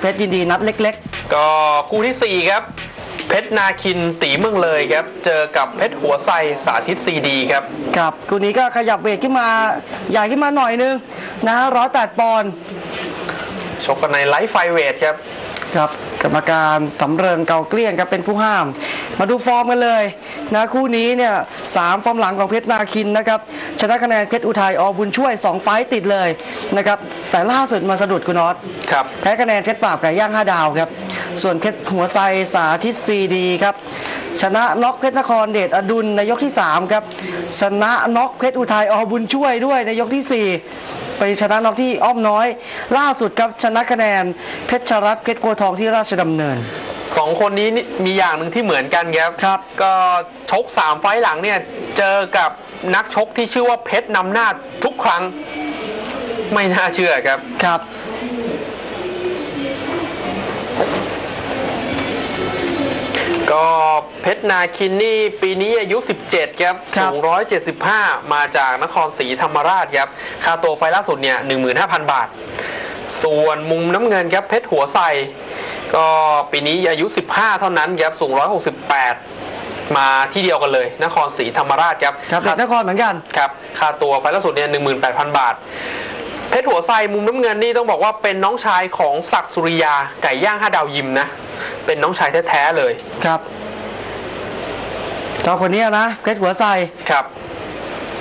เพชรยินดีนัดเล็กก็คู่ที่ 4 ครับ เพชรนาคินตีเมืองเลยครับ เจอกับเพชรหัวไซสาธิตซีดีครับๆครับคู่นี้ก็ขยับเวทขึ้นมาใหญ่ขึ้นมาหน่อยนึงนะร้อยแปดปอนด์ชกกันในไลฟ์ไฟเวทครับ ครับกรรมการสำเริงเกาเกลี้ยงครับเป็นผู้ห้าม มาดูฟอร์มกันเลยนะคู่นี้เนี่ยสามฟอร์มหลังของเพชรนาคินนะครับชนะคะแนนเพชรอุทัยอบุญช่วย 2 ไฟต์ติดเลยนะครับแต่ล่าสุดมาสะดุดคุณน็อตครับแพ้คะแนนเพชรปราบไก่ย่าง5ดาวครับ ส่วนเพชรหัวไซสาธิตซีดีครับชนะน็อกเพชรนครเดชอดุลในยกที่ 3 ครับชนะน็อกเพชรอุทัยอบุญช่วยด้วยในยกที่ 4 ไปชนะน็อกที่อ้อมน้อย ล่าสุดครับชนะคะแนนเพชรชรัตน์เพชรโกทองที่ราชดำเนินสองคนนี้นี่มีอย่างหนึ่งที่เหมือนกันครับครับ ก็ชก 3 ไฟล์หลังเนี่ยเจอกับนักชกที่ชื่อว่าเพชรนำหน้าทุกครั้งไม่น่าเชื่อครับครับ ก็เพชรนาคินนี่ปีนี้อายุ 17 ครับครับสูง175 มาจากนครศรีธรรมราชครับ ค่าตัวไฟล์ล่าสุดเนี่ย 15,000 บาท ส่วนมุมน้ำเงินครับเพชรหัวไซก็ปีนี้อายุ 15 เท่านั้นครับ สูง 168 มาที่เดียวกันเลย นครศรีธรรมราชครับ ครับเด็กนครเหมือนกัน ครับ ค่าตัวไฟล์ล่าสุดเนี่ย 18,000 บาทเพชรหัวไซมุมน้ำเงินนี่ต้องบอกว่าเป็นน้องชายของศักดิ์สุริยาไก่ย่างห้าดาวยิมนะ เป็นน้องชายแท้ๆเลย ครับเจ้าคนนี้นะเพชรหัวไซครับ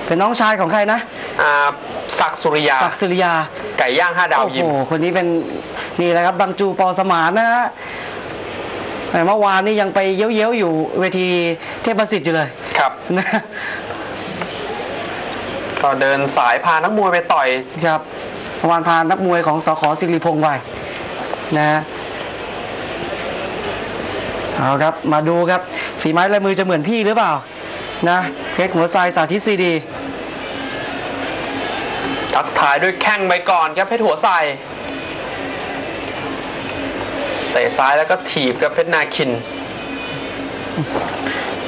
เป็นน้องชายของใครนะอ่าศักดิ์สุริยาศักดิ์สุริยาไก่ย่างห้าดาวโอ้ยิโหมคนนี้เป็นนี่แหละครับบางจูปอสมานนะฮะแต่เมื่อวานนี่ยังไปเย้ยวๆอยู่เวทีเทพประสิทธิ์อยู่เลยครับ นะ ก็เดินสายพานักมวยไปต่อย ครับเมื่อวานพานักมวยของสขสิริพงษ์ไปนะฮะ เอาครับมาดูครับฝีไม้ลายมือจะเหมือนพี่หรือเปล่านะเพชรหัวไซสาธิตซีดีทักทายด้วยแข้งไปก่อนครับเพชรหัวใสเตะซ้ายแล้วก็ถีบกับเพชรนาคิน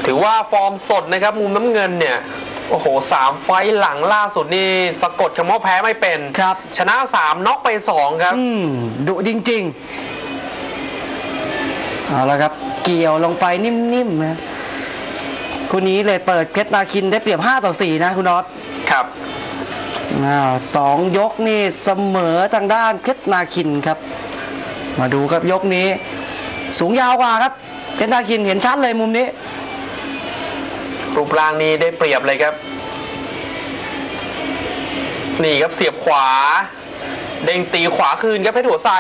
ถือว่าฟอร์มสดนะครับ มุมน้ำเงินเนี่ยโอ้โหสามไฟต์หลังล่าสุดนี่สะกดคำว่าแพ้ไม่เป็นครับ ชนะสามน็อกไปสองครับอืมดุจริง ๆ เอาละครับ เกี่ยวลงไปนิ่มๆนะคู่นี้เลยเปิดเพชรนาคินได้เปรียบ 5 ต่อ 4 นะคุณน็อตครับอ่าสองยกนี่เสมอทางด้านเพชรนาคินครับ มาดูครับยกนี้ สูงยาวกว่าครับเพชรนาคินเห็นชัดเลยมุมนี้ รูปร่างนี้ได้เปรียบเลยครับ นี่ครับเสียบขวา เด้งตีขวาคืนครับเพชรหัวใส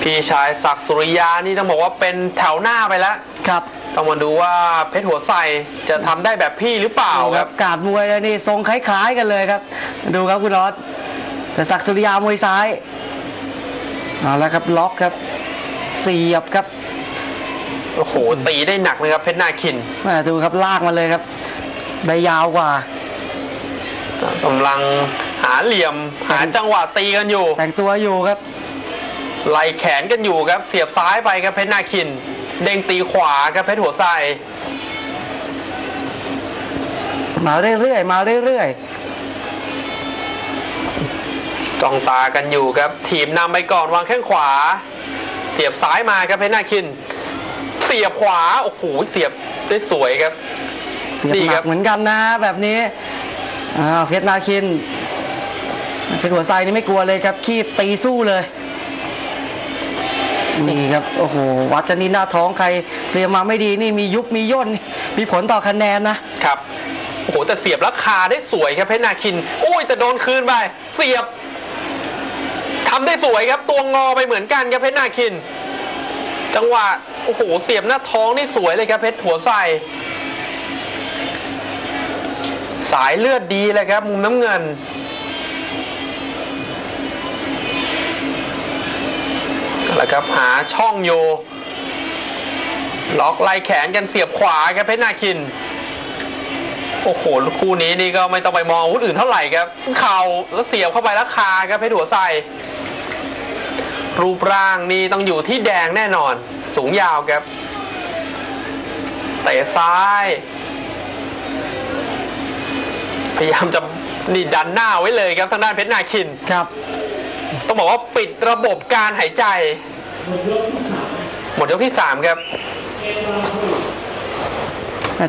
พี่ชายศักดิ์สุริยานี่ต้องบอกว่าเป็นแถวหน้าไปแล้วครับต้องมาดูว่าเพชรหัวใสจะทำได้แบบพี่หรือเปล่าดูคครัรับบการดมวยเลยนี่ทรงคล้าย ๆ กันเลยครับ ดูครับคุณน็อตแต่ศักดิ์สุริยามวยซ้ายเอาละครับล็อกครับเสียบครับโอ้โหตีได้หนักเลยครับเพชรนาคินแม่ดูครับลากมาเลยครับได้ยาวกว่ากำลังหาเหลี่ยมหาจังหวะตีกันอยู่ แต่งตัวอยู่ครับ ไล่แขนกันอยู่ครับเสียบซ้ายไปครับเพชรนาคิน เด้งตีขวาครับเพชรหัวไส้มาเรื่อยๆมาเรื่อยจ้องตากันอยู่ครับ ทีมนำไปก่อนวางแข้งขวา เสียบซ้ายมาครับเพชรนาคิน เสียบขวาโอ้โหเสียบได้สวยครับๆเสียบดีหครันับกเหมือนกันนะแบบนี้อ้าวเพชรนาคินเพชรหัวไซนี่ไม่กลัวเลยครับ คีบตีสู้เลย นี่ครับโอ้โหวัดกันนี่หน้าท้องใครเตรียมมาไม่ดีนี่มียุบมีย่นมีผลต่อคะแนนนะครับโอ้โหแต่เสียบราคาได้สวยครับเพชรนาคินโอ้ยแต่โดนคืนไปเสียบทำได้สวยครับตัวงอไปเหมือนกันครับเพชรนาคิน จังหวะโอ้โหเสียบหน้าท้องนี่สวยเลยครับเพชรหัวไส้สายเลือดดีเลยครับมุมน้ำเงิน แล้วครับหาช่องโย ล็อกไล่แขนกันเสียบขวาครับเพชรนาคิน โอ้โหคู่นี้นี่ก็ไม่ต้องไปมองอาวุธอื่นเท่าไหร่ครับ เข่าแล้วเสียบเข้าไปแล้วคาครับเพชรหัวไซรูปร่างนี่ต้องอยู่ที่แดงแน่นอน สูงยาวครับเตะซ้าย พยายามจะนี่ดันหน้าไว้เลยครับทางด้านเพชรนาคินครับ ต้องบอกว่าปิดระบบการหายใจ หมดยกที่3ครับ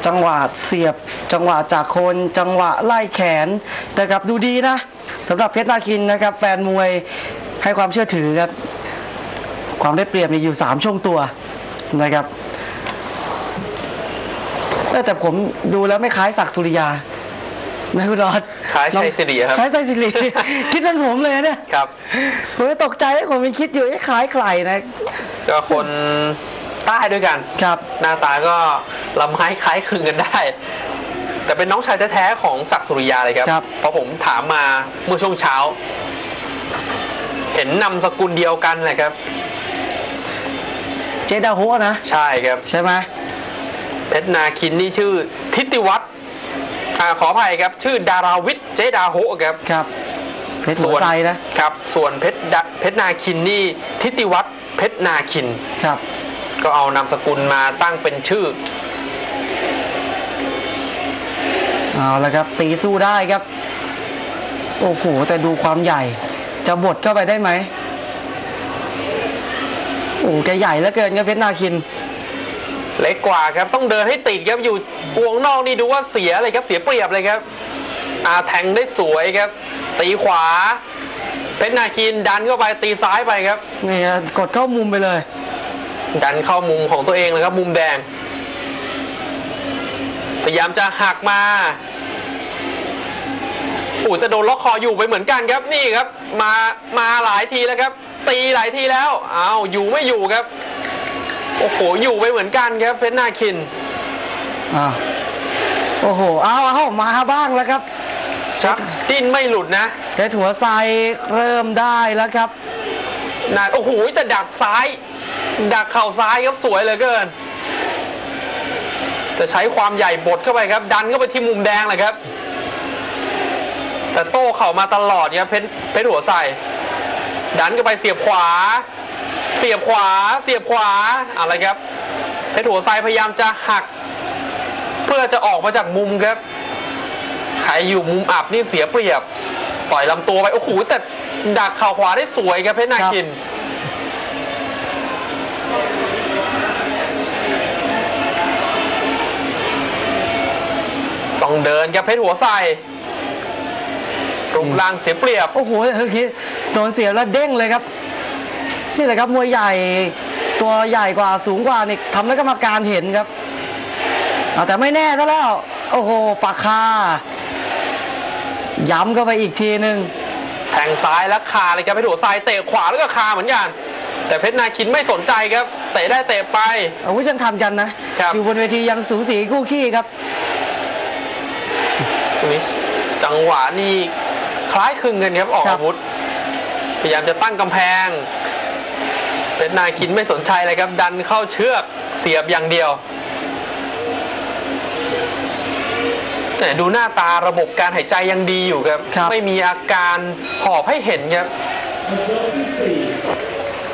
จังหวะเสียบจังหวะจากคนจังหวะไล่แขนนะครับดูดีนะสำหรับเพชรนาคินนะครับ แฟนมวยให้ความเชื่อถือครับความได้เปรียบมีอยู่ 3 ช่วงตัวนะครับแต่ผมดูแล้วไม่คล้ายศักสุริยา นะคุณรอดคล้ายชัยสิริครับใช้ชัยสิริคิดเป็นผมเลยเนี่ยครับผมก็ตกใจผมเป็นคิดอยู่ไอ้คล้ายใครนะ ก็คนใต้ด้วยกันครับ หน้าตาก็ลำไม้คล้ายคลึงกันได้ แต่เป็นน้องชายแท้ๆของศักดิ์สุริยาเลยครับครับ เพราะผมถามมาเมื่อช่วงเช้า เห็นนามสกุลเดียวกันแหละครับ เจดาโฮนะ ใช่ครับ ใช่ไหมเพชรนาคินนี่ชื่อทิติวัฒน์อ่า ขออภัยครับ ชื่อดาราวิทย์เจดาโฮครับครับเพชรหัวไซนะครับ ส่วนเพชรดาเพชรนาคินนี่ทิติวัฒน์เพชรนาคินครับ ก็เอานามสกุลมาตั้งเป็นชื่อเอาละครับ ตีสู้ได้ครับ โอ้โห แต่ดูความใหญ่ จะบดเข้าไปได้ไหมโอ้แกใหญ่เหลือเกินครับเพชรนาคิน เล็กกว่าครับต้องเดินให้ติดครับอยู่วงนอกนี่ดูว่าเสียเลยครับเสียเปรียบเลยครับอาแทงได้สวยครับ ตีขวาเพชรนาคินดันเข้าไปตีซ้ายไปครับนี่ครับกดเข้ามุมไปเลย ดันเข้ามุมของตัวเองเลยครับ มุมแดง พยายามจะหักมาอุ้ยแต่โดนล็อกคออยู่ไปเหมือนกันครับนี่ครับ มามาหลายทีแล้วครับ ตีหลายทีแล้วอ้าวอยู่ไม่อยู่ครับ โอ้โห อยู่ไปเหมือนกันครับเพชรนาคินอ้าวโอ้โห เอาเอามาบ้างแล้วครับชักดิ้นไม่หลุดนะเพชรหัวไซเริ่มได้แล้วครับนะโอ้โหแต่ดักซ้าย ดักเข่าซ้ายครับสวยเหลือเกินจะใช้ความใหญ่บดเข้าไปครับ ดันเข้าไปที่มุมแดงเลยครับ แต่โต้เข่ามาตลอดครับเพชรเพชรหัวใส่ดันเข้าไปเสียบขวา เสียบขวาเสียบขวาอะไรครับเพชรหัวไซพยายามจะหัก เพื่อจะออกมาจากมุมครับใครอยู่มุมอับนี่เสียเปรียบ ปล่อยลำตัวไปโอ้โหแต่ดักข่าวขวาได้สวยครับเพชรนาคินต้องเดินครับเพชรหัวใส่รูปร่างเสียเปรียบ โอ้โหเมื่อกี้โดนเสียแล้วเด้งเลยครับ นี่แหละครับมวยใหญ่ตัวใหญ่กว่าสูงกว่านี่ทำให้กรรมการเห็นครับเอาแต่ไม่แน่ซะแล้ว โอ้โหปากคาย้ำเข้าไปอีกทีหนึ่งแทงซ้ายแล้วคาเลยครับเพชรหัวใส่เตะขวาแล้วก็คาเหมือนกัน แต่เพชรนาคินไม่สนใจครับเตะได้เตะไปอาวุธยังทันกันนะครับอยู่บนเวทียังสูสีคู่ขี้ครับนี่จังหวะนี่คล้ายคลึงกันครับออกครับอาวุธพยายามจะตั้งกำแพง เพชรนาคินไม่สนใจเลยครับ ดันเข้าเชือกเสียบอย่างเดียว แต่ดูหน้าตาระบบการหายใจยังดีอยู่ครับครับไม่มีอาการหอบให้เห็นครับ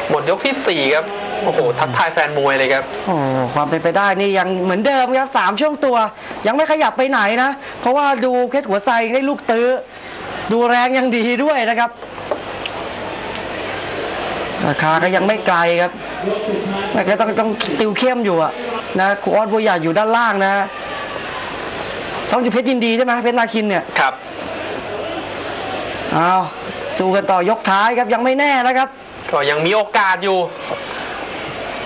หมดยกที่ 4 ครับ โอ้โห ทักทายแฟนมวยเลยครับ โอ้ความเป็นไปได้นี่ยังเหมือนเดิมครับสามช่วงตัว ยังไม่ขยับไปไหนนะ เพราะว่าดูเพชรหัวไซได้ลูกตื้อ ดูแรงยังดีด้วยนะครับ ราคาก็ยังไม่ไกลครับแต่ก็ต้องต้องติวเข้มอยู่อะนะครูออสบัวใหญ่อยู่ด้านล่างนะซ้อมอยู่เพชรยินดีใช่ไหมเพชรนาคินเนี่ยครับเอาสู้กันต่อยกท้ายครับยังไม่แน่นะครับ ก็ยังมีโอกาสอยู่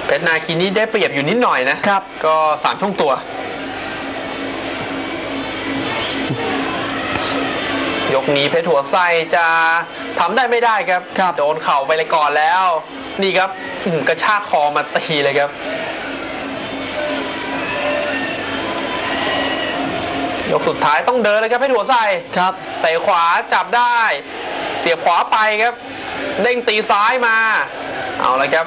เพชรนาคินนี่ได้เปรียบอยู่นิดหน่อยนะครับ ก็สามช่วงตัว ยกนี้เพชรหัวไส้จะ ทำได้ไม่ได้ครับครับโดนเข่าไปเลยก่อนแล้ว นี่ครับอื้อหือกระชากคอมาตีเลยครับ ยกสุดท้ายต้องเดินเลยครับเพชรหัวไส้ครับเตะขวาจับได้ เสียบขวาไปครับ เด้งตีซ้ายมา เอาเลยครับ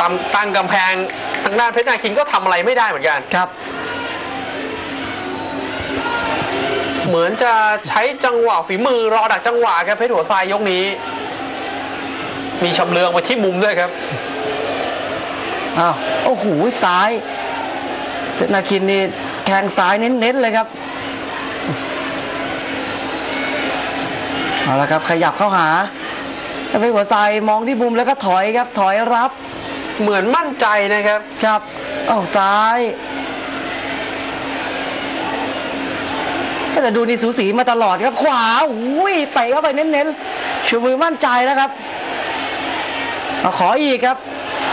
ตั้งตั้งกำแพงทางด้านเพชรนาคินก็ทำอะไรไม่ได้เหมือนกันครับ เหมือนจะใช้จังหวะฝีมือรอดักจังหวะครับเพชรหัวทรายยกนี้ มีชำเลืองไปที่มุมด้วยครับอ้าวโอ้โหซ้ายเพชรนาคินนี่แทงซ้ายเน้นๆเลยครับเอาละครับขยับเข้าหาเพชรหัวไซมองที่มุมแล้วก็ถอยครับถอยรับ เหมือนมั่นใจนะครับ ครับออกซ้าย แต่ดูนี่สูสีมาตลอดครับขวาอุ้ยเตะเข้าไปเน้นๆชูมือมั่นใจแล้วครับเอาขออีกครับ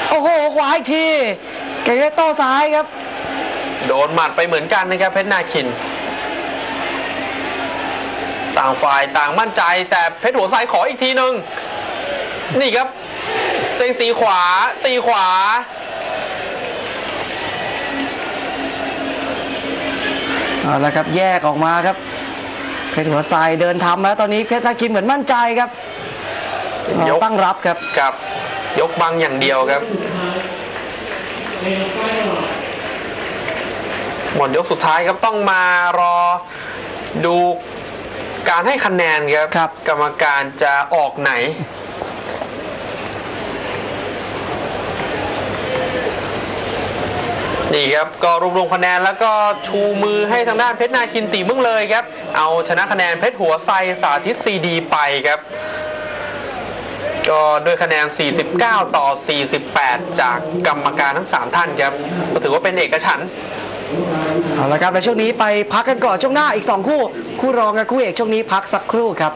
โอ้โหขวาอีกทีเกเรโต้ซ้ายครับ โดนหมัดไปเหมือนกันนะครับเพชรนาคิน ต่างฝ่ายต่างมั่นใจ แต่เพชรหัวไซขออีกทีหนึ่งนี่ครับเต็งตีขวาตีขวา เอาละครับแยกออกมาครับเพชรหัวไซเดินทำแล้วตอนนี้เพชรนาคินเหมือนมั่นใจครับยกตั้งรับครับกับ ยกบังอย่างเดียวครับ หมดยกสุดท้ายครับต้องมารอดูการให้คะแนนครับครับกรรมการจะออกไหน นี่ครับก็รวบรวมคะแนนแล้วก็ชูมือให้ทางด้านเพชรนาคินตีมืองเลยครับ เอาชนะคะแนนเพชรหัวไซสาธิตซีดีไปครับก็ด้วยคะแนน 49 ต่อ 48 จากกรรมการทั้ง 3 ท่านครับก็ถือว่าเป็นเอกฉันท์เอาละครับในช่วงนี้ไปพักกันก่อนช่วงหน้าอีก 2 คู่ คู่รองกับคู่เอกช่วงนี้พักสักครู่ครับ